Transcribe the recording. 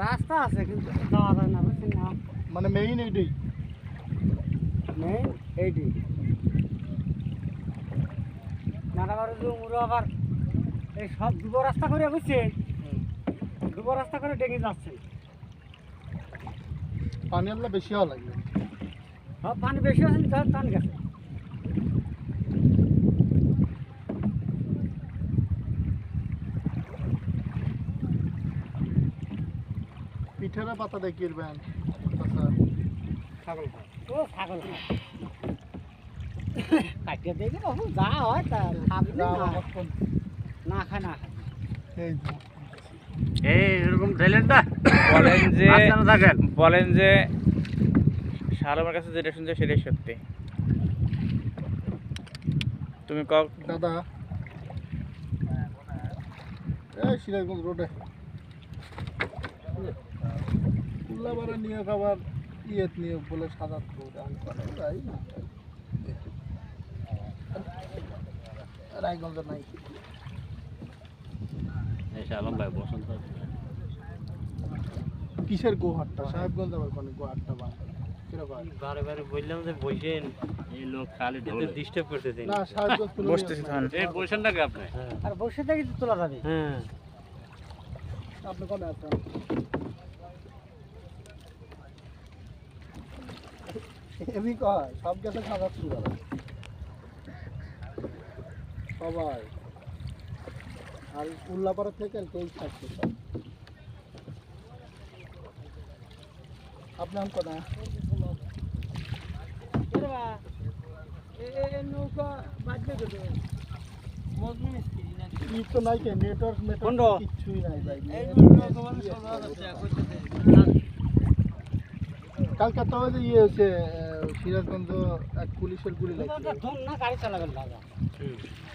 রাস্তা আছে কিন্তু যাওয়া যায় না বুঝছেন না? মানে মেইন এইটাই মেইন এইটি নানাবারে জমুরো আবার। এই সব দুবো রাস্তা করে বুঝছেন? দুবো রাস্তা করে ডেকে যাচ্ছে। পানি আল্লাহ বেশি হওয়া লাগবে। সব পানি বেশি আছে তার টান গেছে। পিঠেরা পাতা আচ্ছা ছাগল খায়। ও ছাগল কাটিয়ে দেখি বাবু যা হয় তা না। খায় না খায়। এই তো। এরকম ট্যালেন্টটা বলেন যে বলেন যে কাছে যেটা শুনছে সেটাই সত্যি। তুমি কক দাদা। এই সিরাজগঞ্জ রোডে। ইয়েত বলে না? নাই। ভাই বসন্ত কিসের গোহাটটা? সাহেবগঞ্জ আবার কোন গোহাটটা বা বারে বারে বললাম যে বসেন। এই লোক খালি ডিস্টার্ব করতেছেন না সাহেবগঞ্জ তুলে বসতেছি তখন এই বসেন নাকি আপনি? আর বসে থেকে তোলা যাবে। হ্যাঁ। আপনি কোন আছেন? এমনি কয় সব গেছে খাবার শুরু সবাই। আর উল্লাপাড়া থেকে কেউ থাকছে সব আপনার কোনা নৌকা বাজবে তো তো নাই কে নেটওয়ার্ক নেটওয়ার্ক কিছুই নাই ভাই কালকে তো ইয়ে আহ, সিরাজগঞ্জ এক পুলিশের গুলি লাগছে না গাড়ি চালাবেন দাদা